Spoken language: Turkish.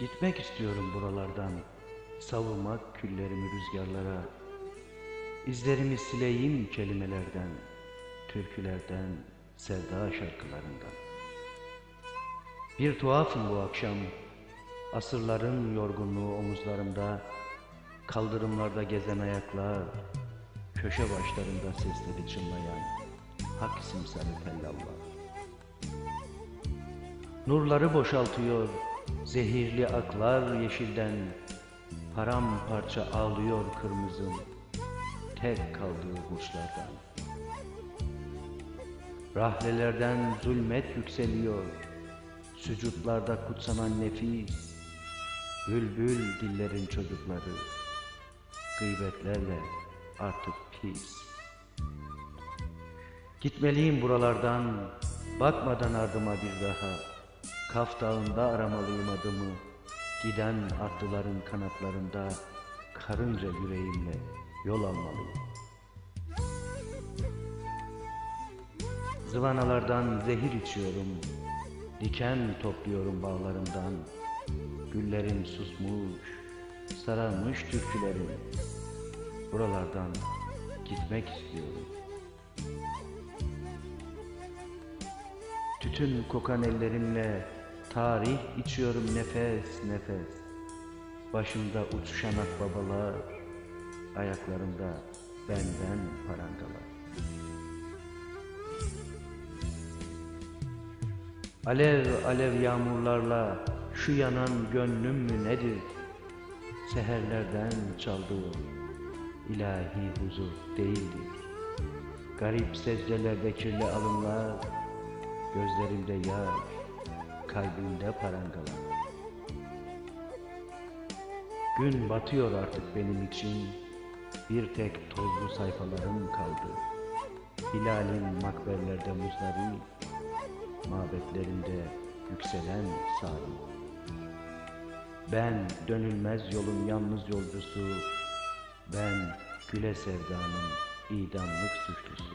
Gitmek istiyorum buralardan, savurmak küllerimi rüzgarlara. İzlerimi sileyim kelimelerden, türkülerden, sevda şarkılarından. Bir tuhafım bu akşam, asırların yorgunluğu omuzlarımda, kaldırımlarda gezen ayaklar, köşe başlarında sesleri çınlayan hak simsarı tellallah. Nurları boşaltıyor, zehirli aklar yeşilden, paramparça ağlıyor kırmızım, tek kaldığı burçlardan. Rahlelerden zulmet yükseliyor, sücutlarda kutsanan nefis, bülbül dillerin çocukları, gıybetlerle artık pis. Gitmeliyim buralardan, bakmadan ardıma bir daha, Kaf dağında aramalıyım adımı, giden atlıların kanatlarında, karınca yüreğimle yol almalıyım. Zıvanalardan zehir içiyorum, diken topluyorum bağlarımdan, güllerin susmuş, sararmış türkülerim, buralardan gitmek istiyorum. Tütün kokan ellerimle tarih içiyorum nefes nefes. Başımda uçuşan akbabalar, ayaklarımda benden parangalar. Alev alev yağmurlarla şu yanan gönlüm mü nedir? Seherlerden çaldığım ilahi huzur değildir. Garip secdelerde kirli alımlar, gözlerimde yaş, kalbimde parangalar. Gün batıyor artık benim için, bir tek tozlu sayfalarım kaldı. Hilalin makberlerde muzları, mabetlerinde yükselen salim. Ben dönülmez yolun yalnız yolcusu, ben güle sevdanın idamlık suçlusu.